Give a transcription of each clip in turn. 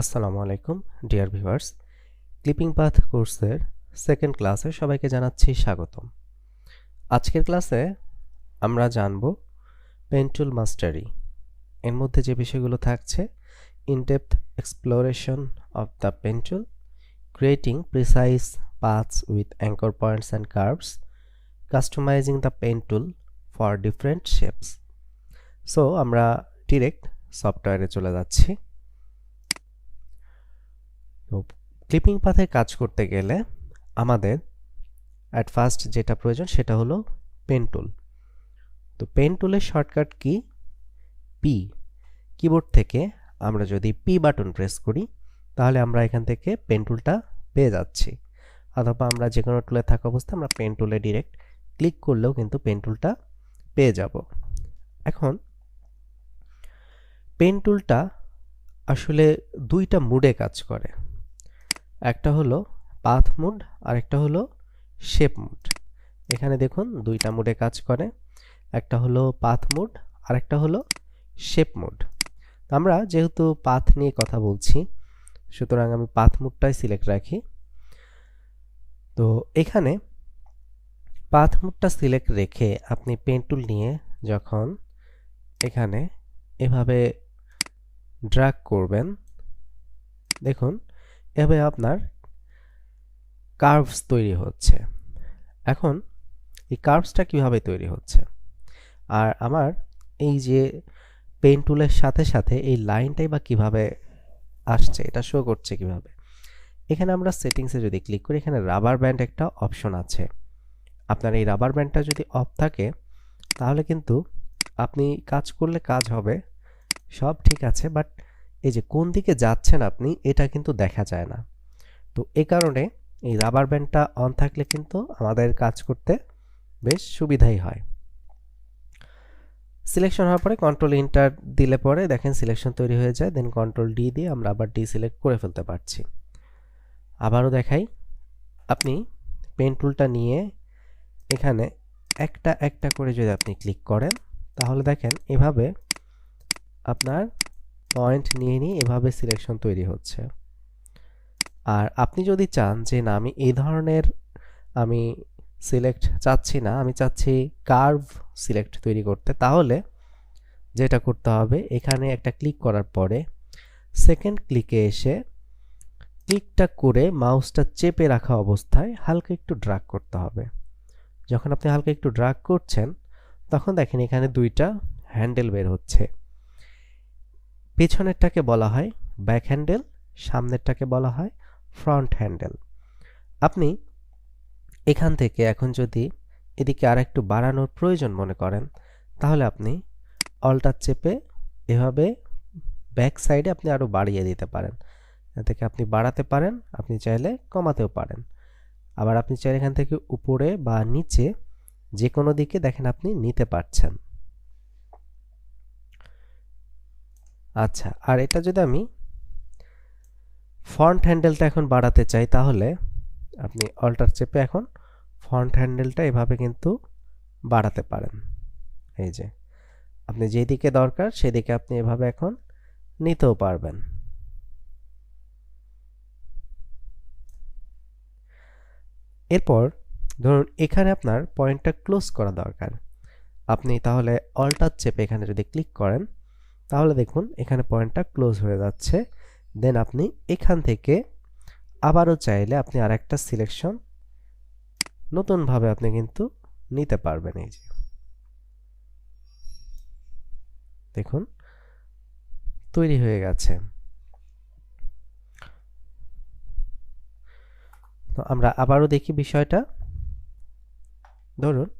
আসসালামু আলাইকুম, dear viewers. Clipping path কোর্সের সেকেন্ড ক্লাসে সবাইকে জানাচ্ছি স্বাগতম। আজকের ক্লাসে আমরা জানব পেন্টুল মাস্টারি। এর মধ্যে যে বিষয়গুলো থাকছে in depth exploration of the pen tool creating precise paths with anchor points and curves customizing the pen tool for different shapes so আমরা ডিরেক্ট সফটওয়্যারে চলে যাচ্ছি। তো ক্লিপিং পাথে কাজ করতে গেলে আমাদের অ্যাট ফার্স্ট যেটা প্রয়োজন সেটা হলো পেন টুল তো পেন টুলের শর্টকাট কি? পি কিবোর্ড থেকে আমরা যদি পি বাটন প্রেস করি, তাহলে আমরা এখান থেকে পেন টুলটা পেয়ে যাচ্ছি। অথবা আমরা যে কোনো টুলে থাকা অবস্থায় আমরা পেন টুলে ডিরেক্ট ক্লিক করলেও কিন্তু পেন টুলটা পেয়ে যাব। এখন পেন টুলটা আসলে দুইটা মুডে কাজ করে। একটা হলো পাথ মুড, আর একটা হলো শেপ মুড। এখানে দেখুন দুইটা মুডে কাজ করে, একটা হলো পাথ মুড, আর একটা হলো শেপ মুড। আমরা যেহেতু পাথ নিয়ে কথা বলছি, সুতরাং আমি পাথ মুডটাই সিলেক্ট রাখি। তো এখানে পাথ মুডটা সিলেক্ট রেখে আপনি পেন টুল নিয়ে যখন এখানে এভাবে ড্রাগ করবেন, দেখুন এভাবে আপনার কার্ভস তৈরি হচ্ছে। এখন এই কার্ভসটা কীভাবে তৈরি হচ্ছে? আর আমার এই যে পেন টুলের সাথে সাথে এই লাইনটাই বা কীভাবে আসছে, এটা শো করছে কীভাবে? এখানে আমরা সেটিংসে যদি ক্লিক করি, এখানে রাবার ব্যান্ড একটা অপশন আছে। আপনার এই রাবার ব্যান্ডটা যদি অফ থাকে, তাহলে কিন্তু আপনি কাজ করলে কাজ হবে, সব ঠিক আছে বাট এই যে কোন দিকে যাচ্ছেন আপনি, এটা কিন্তু দেখা যায় না। তো এ কারণে এই রাবার ব্যান্ডটা অন থাকলে কিন্তু আমাদের কাজ করতে বেশ সুবিধাই হয়। সিলেকশন হওয়ার পরে কন্ট্রোল ইন্টার দিলে পরে দেখেন সিলেকশন তৈরি হয়ে যায় দেন কন্ট্রোল ডি দিয়ে আমরা আবার ডি সিলেক্ট করে ফেলতে পারছি। আবারও দেখাই, আপনি পেন টুলটা নিয়ে এখানে একটা একটা করে যদি আপনি ক্লিক করেন, তাহলে দেখেন এভাবে আপনার পয়েন্ট নিয়ে নিয়ে এভাবে সিলেকশন তৈরি হচ্ছে। আর আপনি যদি চান যে, না, আমি এই ধরনের আমি সিলেক্ট চাচ্ছি না, আমি চাচ্ছি কার্ভ সিলেক্ট তৈরি করতে, তাহলে যেটা করতে হবে, এখানে একটা ক্লিক করার পরে সেকেন্ড ক্লিকে এসে ক্লিকটা করে মাউসটা চেপে রাখা অবস্থায় হালকা একটু ড্রাগ করতে হবে। যখন আপনি হালকা একটু ড্রাগ করছেন, তখন দেখেন এখানে দুইটা হ্যান্ডেল বের হচ্ছে। পেছনেরটাকে বলা হয় ব্যাক হ্যান্ডেল সামনেরটাকে বলা হয় ফ্রন্ট হ্যান্ডেল আপনি এখান থেকে এখন যদি এদিকে আর একটু বাড়ানোর প্রয়োজন মনে করেন, তাহলে আপনি অল্টার চেপে এভাবে ব্যাক সাইডে আপনি আরও বাড়িয়ে দিতে পারেন। থেকে আপনি বাড়াতে পারেন, আপনি চাইলে কমাতেও পারেন। আবার আপনি চাইলে এখান থেকে উপরে বা নিচে যে কোনো দিকে দেখেন আপনি নিতে পারছেন। আচ্ছা আর এটা যদি আমি ফ্রন্ট হ্যান্ডেলটা এখন বাড়াতে চাই, তাহলে আপনি অল্টার চেপে এখন ফ্রন্ট হ্যান্ডেলটা এভাবে কিন্তু বাড়াতে পারেন। এই যে, আপনি যেদিকে দরকার সেদিকে আপনি এভাবে এখন নিতেও পারবেন। এরপর ধরুন এখানে আপনার পয়েন্টটা ক্লোজ করা দরকার। আপনি তাহলে অল্টার চেপে এখানে যদি ক্লিক করেন তাহলে দেখুন, এখানে পয়েন্টটা ক্লোজ হয়ে যাচ্ছে। দেন আপনি এখান থেকে আবারও চাইলে আপনি আর একটা সিলেকশন নতুনভাবে আপনি কিন্তু নিতে পারবেন এই যে। দেখুন, তৈরি হয়ে গেছে। তো আমরা আবারও দেখি বিষয়টা। ধরুন,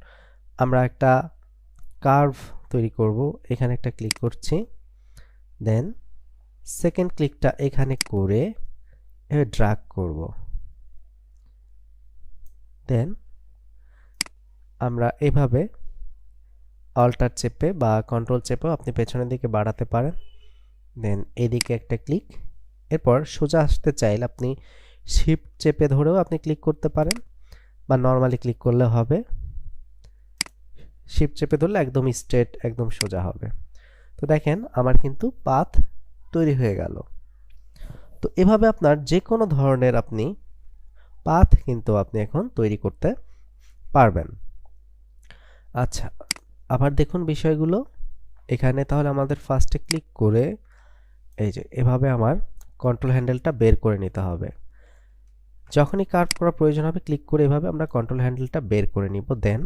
আমরা একটা কার্ভ তৈরি করব। এখানে একটা ক্লিক করছি। দেন সেকেন্ড ক্লিকটা এখানে করে এভাবে ড্রাগ করব। দেন আমরা এভাবে অল্টার চেপে বা কন্ট্রোল চেপেও আপনি পেছনের দিকে বাড়াতে পারেন। দেন এদিকে একটা ক্লিক এরপর সোজা আসতে চাইলে আপনি শিফট চেপে ধরেও আপনি ক্লিক করতে পারেন বা নর্মালি ক্লিক করলে হবে। শিফট চেপে ধরলে একদম স্ট্রেট একদম সোজা হবে। তো দেখেন, আমার কিন্তু পাথ তৈরি হয়ে গেল। তো এভাবে আপনার যে কোনো ধরনের আপনি পাথ কিন্তু আপনি এখন তৈরি করতে পারবেন। আচ্ছা আবার দেখুন বিষয়গুলো। এখানে তাহলে আমাদের ফার্স্টে ক্লিক করে এই যে, এভাবে আমার কন্ট্রোল হ্যান্ডেলটা বের করে নিতে হবে। যখনই কার্ভ করার প্রয়োজন হবে ক্লিক করে এভাবে আমরা কন্ট্রোল হ্যান্ডেলটা বের করে নিব। দেন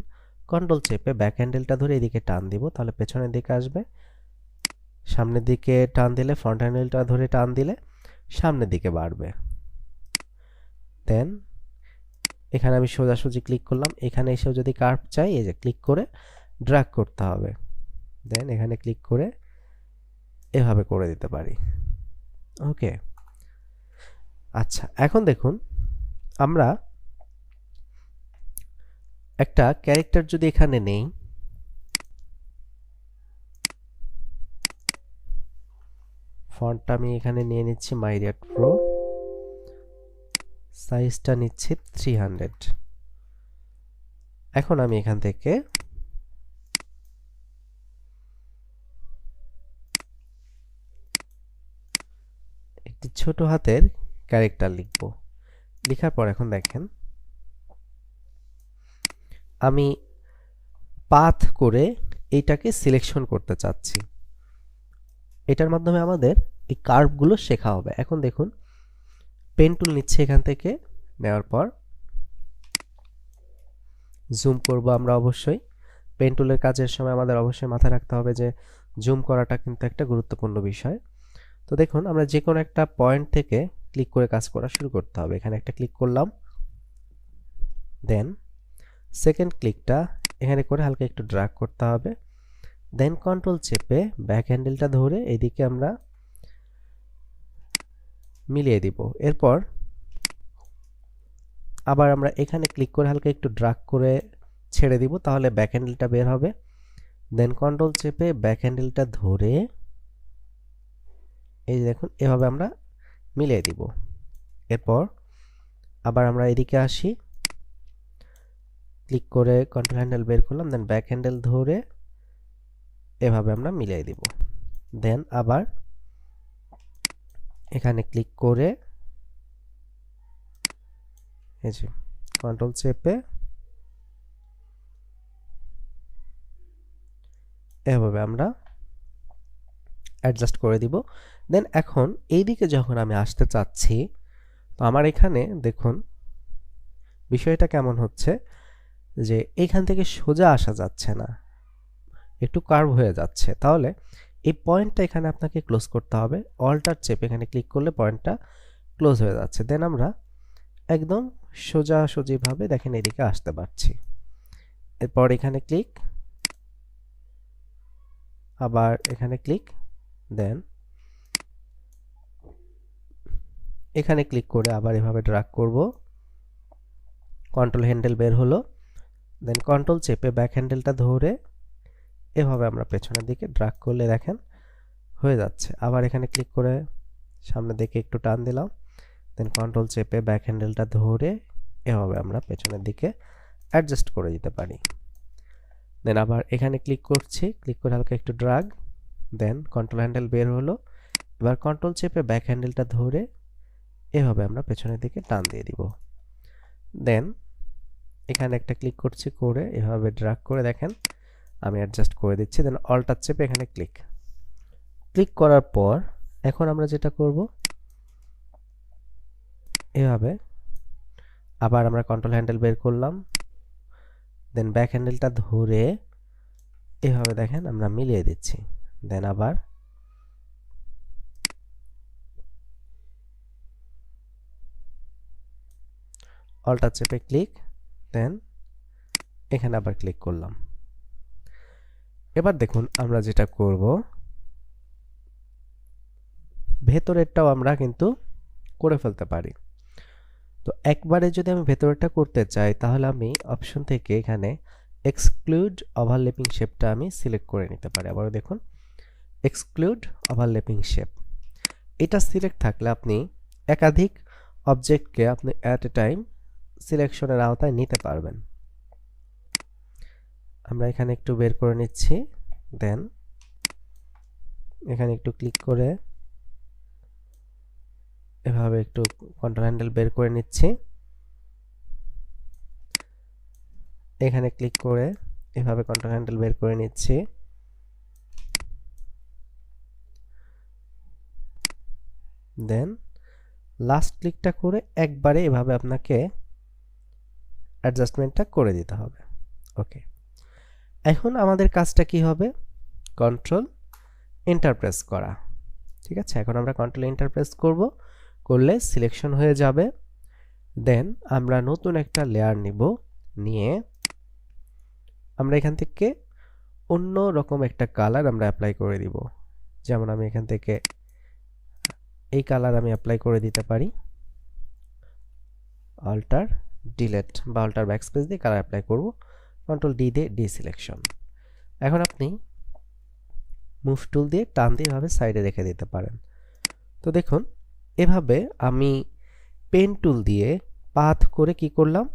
কন্ট্রোল চেপে ব্যাক হ্যান্ডেলটা ধরে এদিকে টান দিব। তাহলে পেছনের দিকে আসবে। সামনের দিকে টান দিলে ফ্রন্ট হ্যান্ডেলটা ধরে টান দিলে সামনের দিকে বাড়বে। দেন এখানে আমি সোজাসুজি ক্লিক করলাম। এখানে এসেও যদি কার্ভ চাই, এই যে ক্লিক করে ড্র্যাগ করতে হবে। দেন এখানে ক্লিক করে এভাবে করে দিতে পারি। ওকে আচ্ছা এখন দেখুন আমরা একটা ক্যারেক্টার যদি এখানে নেই ফন্টটা আমি এখানে নিয়ে নিচ্ছি মাইরিয়াট প্রো। সাইজটা নিচ্ছি থ্রি হান্ড্রেড এখন আমি এখান থেকে একটি ছোট হাতের ক্যারেক্টার লিখব। লেখার পর এখন দেখেন, আমি পাথ করে এইটাকে সিলেকশন করতে চাচ্ছি। এটার মাধ্যমে আমাদের এই কার্ভগুলো শেখা হবে। এখন দেখুন পেন টুল নিচ্ছে এখান থেকে, নেওয়ার পর জুম করব আমরা অবশ্যই। পেন টুলের কাজের সময় আমাদের অবশ্যই মাথায় রাখতে হবে যে জুম করাটা কিন্তু একটা গুরুত্বপূর্ণ বিষয়। তো দেখুন, আমরা যে কোনো একটা পয়েন্ট থেকে ক্লিক করে কাজ করা শুরু করতে হবে। এখানে একটা ক্লিক করলাম দেন সেকেন্ড ক্লিকটা এখানে করে হালকা একটু ড্রাগ করতে হবে। দেন কন্ট্রোল চেপে ব্যাক হ্যান্ডেলটা ধরে এদিকে আমরা মিলিয়ে দিব। এরপর আবার আমরা এখানে ক্লিক করে হালকা একটু ড্রাগ করে ছেড়ে দিব, তাহলে ব্যাক হ্যান্ডেলটা বের হবে। দেন কন্ট্রোল চেপে ব্যাক হ্যান্ডেলটা ধরে এই দেখুন, এভাবে আমরা মিলিয়ে দিব। এরপর আবার আমরা এদিকে আসি। ক্লিক করে কন্ট্রোল হ্যান্ডেল বের করলাম দেন ব্যাক হ্যান্ডেল ধরে এভাবে আমরা মিলিয়ে দিব। দেন আবার এখানে ক্লিক করে এই যে কন্ট্রোল চেপে এভাবে আমরা অ্যাডজাস্ট করে দিব। দেন এখন এই দিকে যখন আমি আসতে চাচ্ছি, তো আমার এখানে দেখুন বিষয়টা কেমন হচ্ছে যে এখান থেকে সোজা আসা যাচ্ছে না, একটু কার্ভ হয়ে যাচ্ছে। তাহলে এই পয়েন্টটা এখানে আপনাকে ক্লোজ করতে হবে। অল্টার চেপ এখানে ক্লিক করলে পয়েন্টটা ক্লোজ হয়ে যাচ্ছে। দেন আমরা একদম সোজাসুজিভাবে দেখেন এদিকে আসতে পারছি। এরপর এখানে ক্লিক আবার এখানে ক্লিক দেন এখানে ক্লিক করে আবার এভাবে ড্রাগ করব। কন্ট্রোল হ্যান্ডেল বের হলো। দেন কন্ট্রোল চেপে ব্যাক হ্যান্ডেলটা ধরে এভাবে আমরা পেছনের দিকে ড্রাগ করলে দেখেন হয়ে যাচ্ছে। আবার এখানে ক্লিক করে সামনের দিকে একটু টান দিলাম। দেন কন্ট্রোল চেপে ব্যাক হ্যান্ডেলটা ধরে এভাবে আমরা পেছনের দিকে অ্যাডজাস্ট করে দিতে পারি। দেন আবার এখানে ক্লিক করছি ক্লিক করে হালকা একটু ড্রাগ দেন কন্ট্রোল হ্যান্ডেল বের হলো। এবার কন্ট্রোল চেপে ব্যাক হ্যান্ডেলটা ধরে এভাবে আমরা পেছনের দিকে টান দিয়ে দিব। দেন এখানে একটা ক্লিক করছি করে এভাবে ড্রাগ করে দেখেন আমি অ্যাডজাস্ট করে দিচ্ছি দেন অল্টার চেপে এখানে ক্লিক ক্লিক করার পর এখন আমরা যেটা করব, এভাবে আবার আমরা কন্ট্রোল হ্যান্ডেল বের করলাম দেন ব্যাক হ্যান্ডেলটা ধরে এভাবে দেখেন আমরা মিলিয়ে দিচ্ছি দেন আবার অল্টার চেপে ক্লিক দেন এখানে আবার ক্লিক করলাম। এবার দেখুন আমরা যেটা করব, ভেতরেরটাও আমরা কিন্তু করে ফেলতে পারি। তো একবারে যদি আমি ভেতরেরটা করতে চাই, তাহলে আমি অপশন থেকে এখানে এক্সক্লুড ওভারলেপিং শেপটা আমি সিলেক্ট করে নিতে পারি। আবার দেখুন এক্সক্লুড ওভারলেপিং শেপ এটা সিলেক্ট থাকলে আপনি একাধিক অবজেক্টকে আপনি অ্যাট এ টাইম সিলেকশনের আওতায় নিতে পারবেন। আমরা এখানে একটু বের করে নিচ্ছি, দেন এখানে একটু ক্লিক করে এভাবে একটু কন্ট্রোল হ্যান্ডেল বের করে নিচ্ছি। এখানে ক্লিক করে এভাবে কন্ট্রোল হ্যান্ডেল বের করে নিচ্ছি। দেন লাস্ট ক্লিকটা করে একবারে এভাবে আপনাকে অ্যাডজাস্টমেন্টটা করে দিতে হবে। ওকে এখন আমাদের কাজটা কি হবে? কন্ট্রোল ইন্টারপ্রেস করা। ঠিক আছে? এখন আমরা কন্ট্রোল ইন্টারপ্রেস করব। করলে সিলেকশন হয়ে যাবে। দেন আমরা নতুন একটা লেয়ার নিব। নিয়ে আমরা এখান থেকে অন্য রকম একটা কালার আমরা অ্যাপ্লাই করে দিব। যেমন আমি এখান থেকে এই কালার আমি অ্যাপ্লাই করে দিতে পারি। অল্টার ডিলেট বা অল্টার ব্যাকস্পেস দিয়ে কালার অ্যাপ্লাই করব। কন্ট্রোল ডি দিয়ে ডি সিলেকশন এখন আপনি মুভ টুল দিয়ে টান দিয়ে এভাবে সাইডে রেখে দিতে পারেন। তো দেখুন, এভাবে আমি পেন টুল দিয়ে পাথ করে কি করলাম?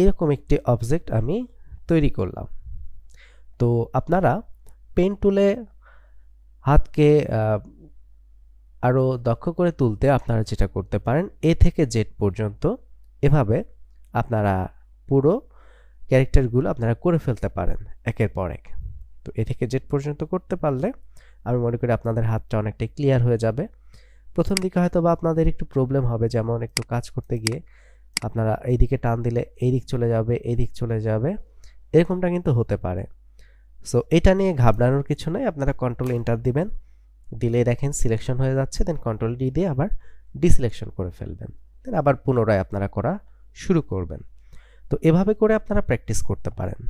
এরকম একটি অবজেক্ট আমি তৈরি করলাম। তো আপনারা পেন টুলে হাতকে আরও দক্ষ করে তুলতে আপনারা যেটা করতে পারেন, এ থেকে জেড পর্যন্ত এভাবে আপনারা পুরো ক্যারেক্টারগুলো আপনারা করে ফেলতে পারেন একের পর এক। তো এ থেকে জেড পর্যন্ত করতে পারলে আমি মনে করি আপনাদের হাতটা অনেকটাই ক্লিয়ার হয়ে যাবে। প্রথম দিকে হয়তো বা আপনাদের একটু প্রবলেম হবে, যেমন একটু কাজ করতে গিয়ে আপনারা এই দিকে টান দিলে এই দিক চলে যাবে এই দিক চলে যাবে, এরকমটা কিন্তু হতে পারে। সো এটা নিয়ে ঘাবড়ানোর কিছু নয় আপনারা কন্ট্রোল এন্টার দিবেন, দিলে দেখেন সিলেকশন হয়ে যাচ্ছে দেন কন্ট্রোল ডি দিয়ে আবার ডিসিলেকশন করে ফেলবেন। দেন আবার পুনরায় আপনারা করা শুরু করবেন। তো এভাবে করে আপনারা প্র্যাকটিস করতে পারেন।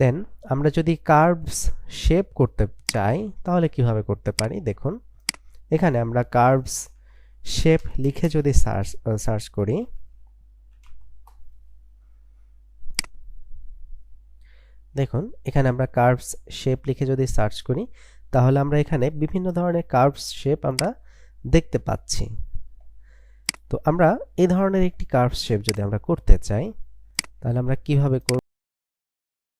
দেন আমরা যদি কার্ভস শেপ করতে চাই, তাহলে কীভাবে করতে পারি? দেখুন, এখানে আমরা কার্ভস শেপ লিখে যদি সার্চ সার্চ করি, দেখুন, এখানে আমরা কার্ভস শেপ লিখে যদি সার্চ করি, তাহলে আমরা এখানে বিভিন্ন ধরনের কার্ভস শেপ আমরা দেখতে পাচ্ছি। তো আমরা এই ধরনের একটি কার্ভ শেপ যদি আমরা করতে চাই, তাহলে আমরা কীভাবে করব?